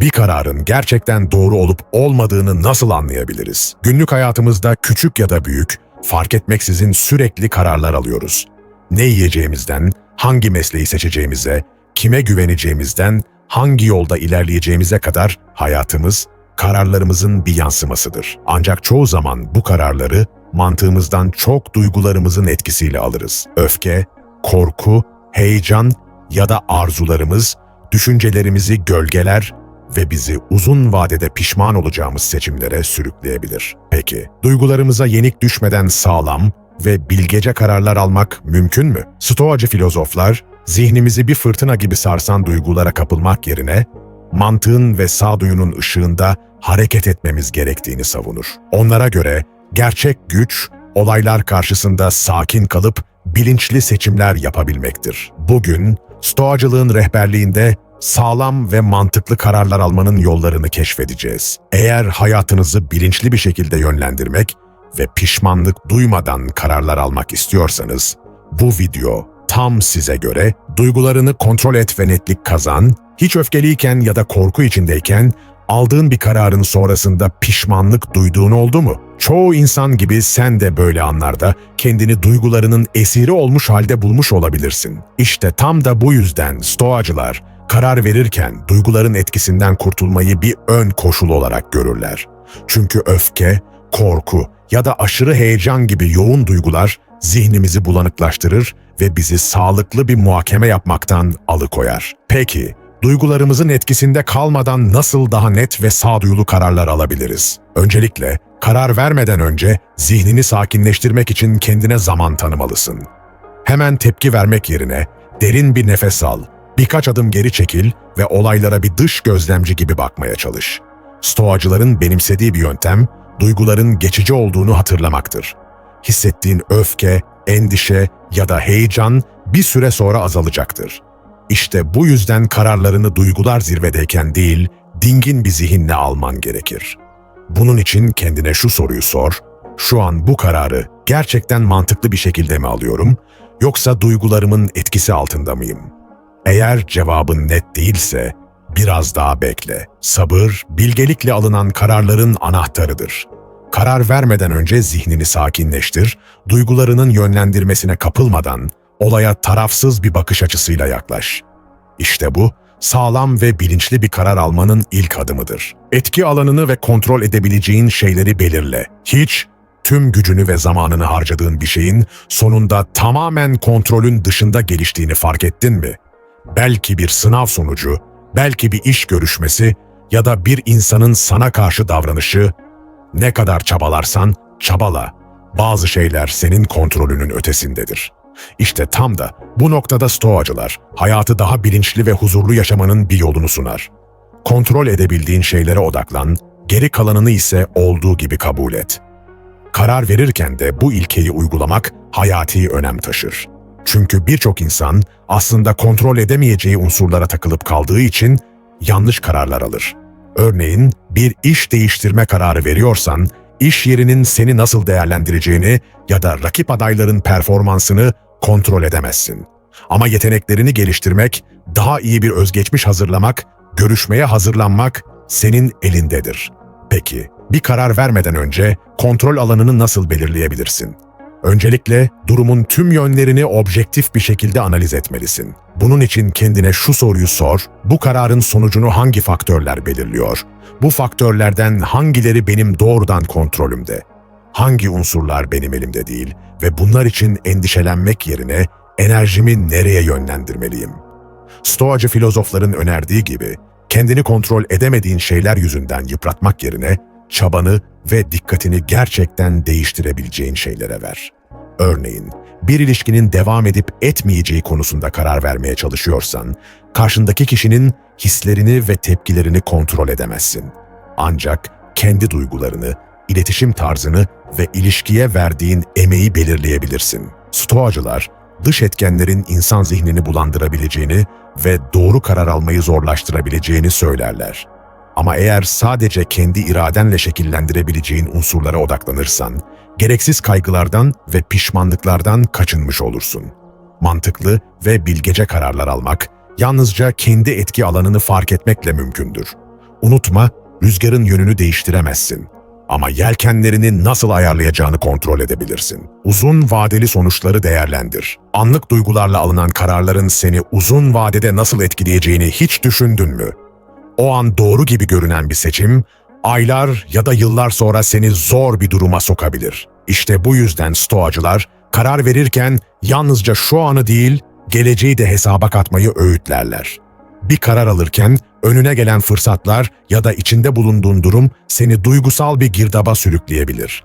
bir kararın gerçekten doğru olup olmadığını nasıl anlayabiliriz? Günlük hayatımızda küçük ya da büyük, fark etmeksizin sürekli kararlar alıyoruz. Ne yiyeceğimizden, hangi mesleği seçeceğimize, kime güveneceğimizden, hangi yolda ilerleyeceğimize kadar hayatımız kararlarımızın bir yansımasıdır. Ancak çoğu zaman bu kararları mantığımızdan çok duygularımızın etkisiyle alırız. Öfke, korku, heyecan ya da arzularımız düşüncelerimizi gölgeler ve bizi uzun vadede pişman olacağımız seçimlere sürükleyebilir. Peki, duygularımıza yenik düşmeden sağlam ve bilgece kararlar almak mümkün mü? Stoacı filozoflar, zihnimizi bir fırtına gibi sarsan duygulara kapılmak yerine, mantığın ve sağduyunun ışığında hareket etmemiz gerektiğini savunur. Onlara göre gerçek güç, olaylar karşısında sakin kalıp bilinçli seçimler yapabilmektir. Bugün, Stoacılığın rehberliğinde sağlam ve mantıklı kararlar almanın yollarını keşfedeceğiz. Eğer hayatınızı bilinçli bir şekilde yönlendirmek ve pişmanlık duymadan kararlar almak istiyorsanız, bu video tam size göre duygularını kontrol et ve netlik kazan, hiç öfkeliyken ya da korku içindeyken aldığın bir kararın sonrasında pişmanlık duyduğun oldu mu? Çoğu insan gibi sen de böyle anlarda kendini duygularının esiri olmuş halde bulmuş olabilirsin. İşte tam da bu yüzden stoacılar karar verirken duyguların etkisinden kurtulmayı bir ön koşul olarak görürler. Çünkü öfke, korku ya da aşırı heyecan gibi yoğun duygular zihnimizi bulanıklaştırır ve bizi sağlıklı bir muhakeme yapmaktan alıkoyar. Peki, duygularımızın etkisinde kalmadan nasıl daha net ve sağduyulu kararlar alabiliriz? Öncelikle, karar vermeden önce zihnini sakinleştirmek için kendine zaman tanımalısın. Hemen tepki vermek yerine derin bir nefes al, birkaç adım geri çekil ve olaylara bir dış gözlemci gibi bakmaya çalış. Stoacıların benimsediği bir yöntem, duyguların geçici olduğunu hatırlamaktır. Hissettiğin öfke, endişe ya da heyecan bir süre sonra azalacaktır. İşte bu yüzden kararlarını duygular zirvedeyken değil, dingin bir zihinle alman gerekir. Bunun için kendine şu soruyu sor, şu an bu kararı gerçekten mantıklı bir şekilde mi alıyorum, yoksa duygularımın etkisi altında mıyım? Eğer cevabın net değilse, biraz daha bekle. Sabır, bilgelikle alınan kararların anahtarıdır. Karar vermeden önce zihnini sakinleştir, duygularının yönlendirmesine kapılmadan olaya tarafsız bir bakış açısıyla yaklaş. İşte bu, sağlam ve bilinçli bir karar almanın ilk adımıdır. Etki alanını ve kontrol edebileceğin şeyleri belirle. Hiç, tüm gücünü ve zamanını harcadığın bir şeyin sonunda tamamen kontrolün dışında geliştiğini fark ettin mi? Belki bir sınav sonucu, belki bir iş görüşmesi ya da bir insanın sana karşı davranışı, ne kadar çabalarsan çabala. Bazı şeyler senin kontrolünün ötesindedir. İşte tam da bu noktada stoacılar hayatı daha bilinçli ve huzurlu yaşamanın bir yolunu sunar. Kontrol edebildiğin şeylere odaklan, geri kalanını ise olduğu gibi kabul et. Karar verirken de bu ilkeyi uygulamak hayati önem taşır. Çünkü birçok insan aslında kontrol edemeyeceği unsurlara takılıp kaldığı için yanlış kararlar alır. Örneğin bir iş değiştirme kararı veriyorsan, iş yerinin seni nasıl değerlendireceğini ya da rakip adayların performansını kontrol edemezsin. Ama yeteneklerini geliştirmek, daha iyi bir özgeçmiş hazırlamak, görüşmeye hazırlanmak senin elindedir. Peki, bir karar vermeden önce kontrol alanını nasıl belirleyebilirsin? Öncelikle durumun tüm yönlerini objektif bir şekilde analiz etmelisin. Bunun için kendine şu soruyu sor, bu kararın sonucunu hangi faktörler belirliyor? Bu faktörlerden hangileri benim doğrudan kontrolümde? Hangi unsurlar benim elimde değil ve bunlar için endişelenmek yerine enerjimi nereye yönlendirmeliyim? Stoacı filozofların önerdiği gibi, kendini kontrol edemediğin şeyler yüzünden yıpratmak yerine çabanı ve dikkatini gerçekten değiştirebileceğin şeylere ver. Örneğin, bir ilişkinin devam edip etmeyeceği konusunda karar vermeye çalışıyorsan, karşındaki kişinin hislerini ve tepkilerini kontrol edemezsin. Ancak kendi duygularını, iletişim tarzını ve ilişkiye verdiğin emeği belirleyebilirsin. Stoacılar, dış etkenlerin insan zihnini bulandırabileceğini ve doğru karar almayı zorlaştırabileceğini söylerler. Ama eğer sadece kendi iradenle şekillendirebileceğin unsurlara odaklanırsan, gereksiz kaygılardan ve pişmanlıklardan kaçınmış olursun. Mantıklı ve bilgece kararlar almak, yalnızca kendi etki alanını fark etmekle mümkündür. Unutma, rüzgarın yönünü değiştiremezsin. Ama yelkenlerini nasıl ayarlayacağını kontrol edebilirsin. Uzun vadeli sonuçları değerlendir. Anlık duygularla alınan kararların seni uzun vadede nasıl etkileyeceğini hiç düşündün mü? O an doğru gibi görünen bir seçim, aylar ya da yıllar sonra seni zor bir duruma sokabilir. İşte bu yüzden stoacılar karar verirken yalnızca şu anı değil, geleceği de hesaba katmayı öğütlerler. Bir karar alırken önüne gelen fırsatlar ya da içinde bulunduğun durum seni duygusal bir girdaba sürükleyebilir.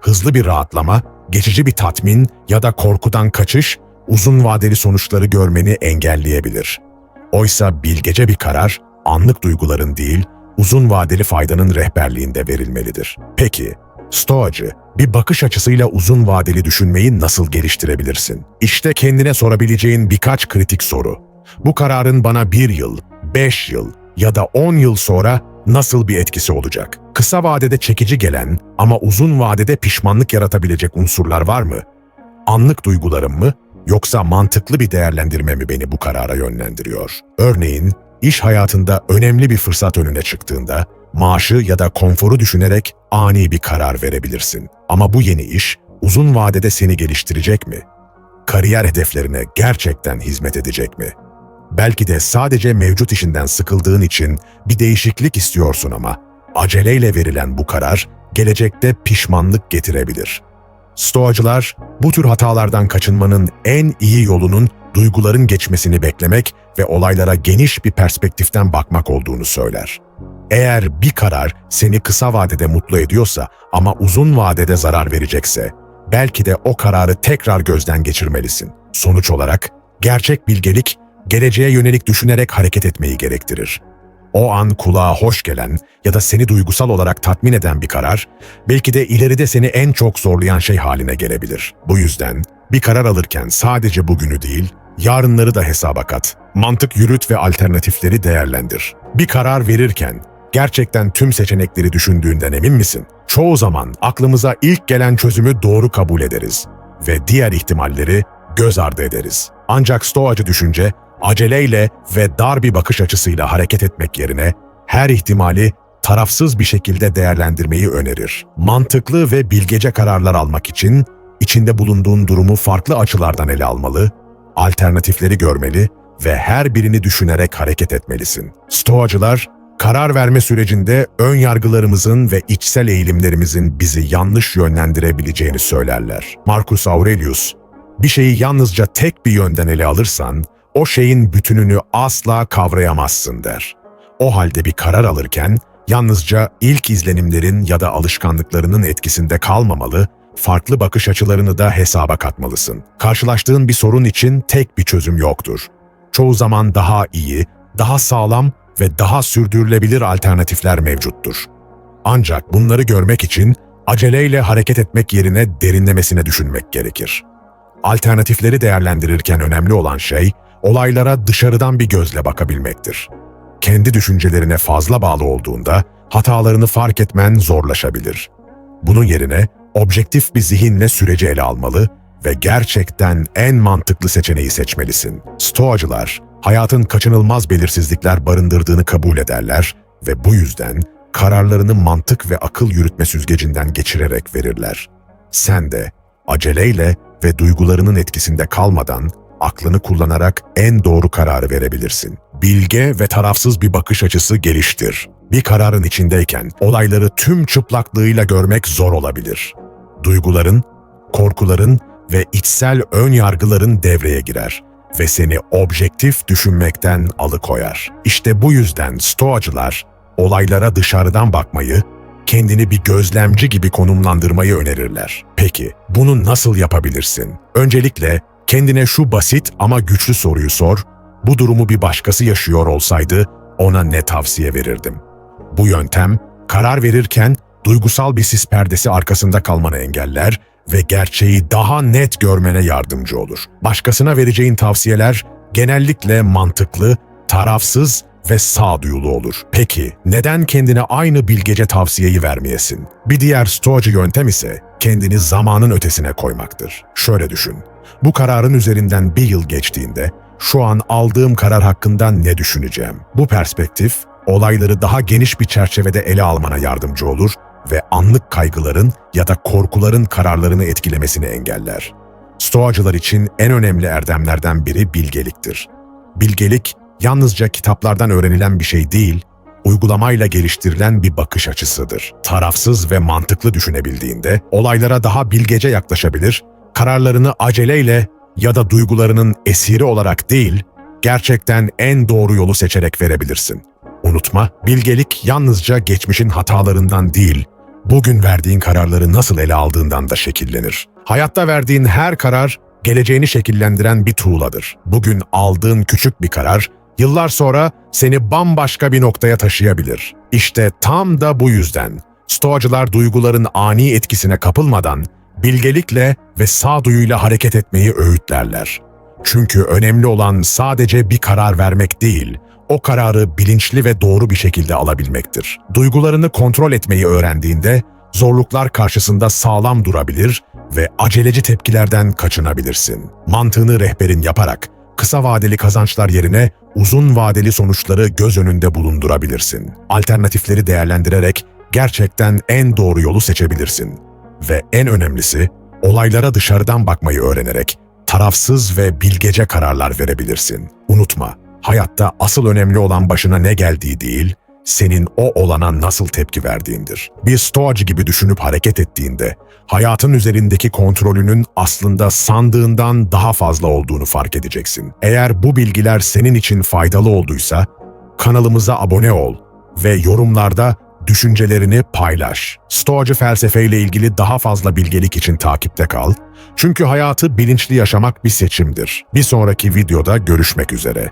Hızlı bir rahatlama, geçici bir tatmin ya da korkudan kaçış uzun vadeli sonuçları görmeni engelleyebilir. Oysa bilgece bir karar, anlık duyguların değil, uzun vadeli faydanın rehberliğinde verilmelidir. Peki, Stoacı, bir bakış açısıyla uzun vadeli düşünmeyi nasıl geliştirebilirsin? İşte kendine sorabileceğin birkaç kritik soru. Bu kararın bana bir yıl, beş yıl ya da on yıl sonra nasıl bir etkisi olacak? Kısa vadede çekici gelen ama uzun vadede pişmanlık yaratabilecek unsurlar var mı? Anlık duygularım mı yoksa mantıklı bir değerlendirme mi beni bu karara yönlendiriyor? Örneğin, iş hayatında önemli bir fırsat önüne çıktığında maaşı ya da konforu düşünerek ani bir karar verebilirsin. Ama bu yeni iş uzun vadede seni geliştirecek mi? Kariyer hedeflerine gerçekten hizmet edecek mi? Belki de sadece mevcut işinden sıkıldığın için bir değişiklik istiyorsun ama aceleyle verilen bu karar gelecekte pişmanlık getirebilir. Stoacılar bu tür hatalardan kaçınmanın en iyi yolunun duyguların geçmesini beklemek ve olaylara geniş bir perspektiften bakmak olduğunu söyler. Eğer bir karar seni kısa vadede mutlu ediyorsa ama uzun vadede zarar verecekse, belki de o kararı tekrar gözden geçirmelisin. Sonuç olarak, gerçek bilgelik, geleceğe yönelik düşünerek hareket etmeyi gerektirir. O an kulağa hoş gelen ya da seni duygusal olarak tatmin eden bir karar, belki de ileride seni en çok zorlayan şey haline gelebilir. Bu yüzden bir karar alırken sadece bugünü değil, yarınları da hesaba kat. Mantık yürüt ve alternatifleri değerlendir. Bir karar verirken gerçekten tüm seçenekleri düşündüğünden emin misin? Çoğu zaman aklımıza ilk gelen çözümü doğru kabul ederiz ve diğer ihtimalleri göz ardı ederiz. Ancak stoacı düşünce aceleyle ve dar bir bakış açısıyla hareket etmek yerine her ihtimali tarafsız bir şekilde değerlendirmeyi önerir. Mantıklı ve bilgece kararlar almak için içinde bulunduğun durumu farklı açılardan ele almalı, alternatifleri görmeli ve her birini düşünerek hareket etmelisin. Stoacılar, karar verme sürecinde ön yargılarımızın ve içsel eğilimlerimizin bizi yanlış yönlendirebileceğini söylerler. Marcus Aurelius, bir şeyi yalnızca tek bir yönden ele alırsan, o şeyin bütününü asla kavrayamazsın der. O halde bir karar alırken, yalnızca ilk izlenimlerin ya da alışkanlıklarının etkisinde kalmamalı, farklı bakış açılarını da hesaba katmalısın. Karşılaştığın bir sorun için tek bir çözüm yoktur. Çoğu zaman daha iyi, daha sağlam ve daha sürdürülebilir alternatifler mevcuttur. Ancak bunları görmek için aceleyle hareket etmek yerine derinlemesine düşünmek gerekir. Alternatifleri değerlendirirken önemli olan şey, olaylara dışarıdan bir gözle bakabilmektir. Kendi düşüncelerine fazla bağlı olduğunda hatalarını fark etmen zorlaşabilir. Bunun yerine objektif bir zihinle süreci ele almalı ve gerçekten en mantıklı seçeneği seçmelisin. Stoacılar, hayatın kaçınılmaz belirsizlikler barındırdığını kabul ederler ve bu yüzden kararlarını mantık ve akıl yürütme süzgecinden geçirerek verirler. Sen de aceleyle ve duygularının etkisinde kalmadan aklını kullanarak en doğru kararı verebilirsin. Bilge ve tarafsız bir bakış açısı geliştir. Bir kararın içindeyken olayları tüm çıplaklığıyla görmek zor olabilir. Duyguların, korkuların ve içsel ön yargıların devreye girer ve seni objektif düşünmekten alıkoyar. İşte bu yüzden stoacılar olaylara dışarıdan bakmayı, kendini bir gözlemci gibi konumlandırmayı önerirler. Peki bunu nasıl yapabilirsin? Öncelikle kendine şu basit ama güçlü soruyu sor. Bu durumu bir başkası yaşıyor olsaydı ona ne tavsiye verirdim? Bu yöntem karar verirken duygusal bir sis perdesi arkasında kalmanı engeller ve gerçeği daha net görmene yardımcı olur. Başkasına vereceğin tavsiyeler genellikle mantıklı, tarafsız ve sağduyulu olur. Peki neden kendine aynı bilgece tavsiyeyi vermeyesin? Bir diğer stoacı yöntem ise kendini zamanın ötesine koymaktır. Şöyle düşün. Bu kararın üzerinden bir yıl geçtiğinde şu an aldığım karar hakkında ne düşüneceğim? Bu perspektif olayları daha geniş bir çerçevede ele almana yardımcı olur ve anlık kaygıların ya da korkuların kararlarını etkilemesini engeller. Stoacılar için en önemli erdemlerden biri bilgeliktir. Bilgelik, yalnızca kitaplardan öğrenilen bir şey değil, uygulamayla geliştirilen bir bakış açısıdır. Tarafsız ve mantıklı düşünebildiğinde olaylara daha bilgece yaklaşabilir, kararlarını aceleyle ya da duygularının esiri olarak değil, gerçekten en doğru yolu seçerek verebilirsin. Unutma, bilgelik yalnızca geçmişin hatalarından değil, bugün verdiğin kararları nasıl ele aldığından da şekillenir. Hayatta verdiğin her karar, geleceğini şekillendiren bir tuğladır. Bugün aldığın küçük bir karar, yıllar sonra seni bambaşka bir noktaya taşıyabilir. İşte tam da bu yüzden Stoacılar duyguların ani etkisine kapılmadan bilgelikle ve sağduyuyla hareket etmeyi öğütlerler. Çünkü önemli olan sadece bir karar vermek değil, o kararı bilinçli ve doğru bir şekilde alabilmektir. Duygularını kontrol etmeyi öğrendiğinde zorluklar karşısında sağlam durabilir ve aceleci tepkilerden kaçınabilirsin. Mantığını rehberin yaparak kısa vadeli kazançlar yerine uzun vadeli sonuçları göz önünde bulundurabilirsin. Alternatifleri değerlendirerek gerçekten en doğru yolu seçebilirsin. Ve en önemlisi, olaylara dışarıdan bakmayı öğrenerek tarafsız ve bilgece kararlar verebilirsin. Unutma, hayatta asıl önemli olan başına ne geldiği değil, senin o olana nasıl tepki verdiğindir. Bir stoacı gibi düşünüp hareket ettiğinde, hayatın üzerindeki kontrolünün aslında sandığından daha fazla olduğunu fark edeceksin. Eğer bu bilgiler senin için faydalı olduysa, kanalımıza abone ol ve yorumlarda düşüncelerini paylaş. Stoacı felsefeyle ilgili daha fazla bilgelik için takipte kal. Çünkü hayatı bilinçli yaşamak bir seçimdir. Bir sonraki videoda görüşmek üzere.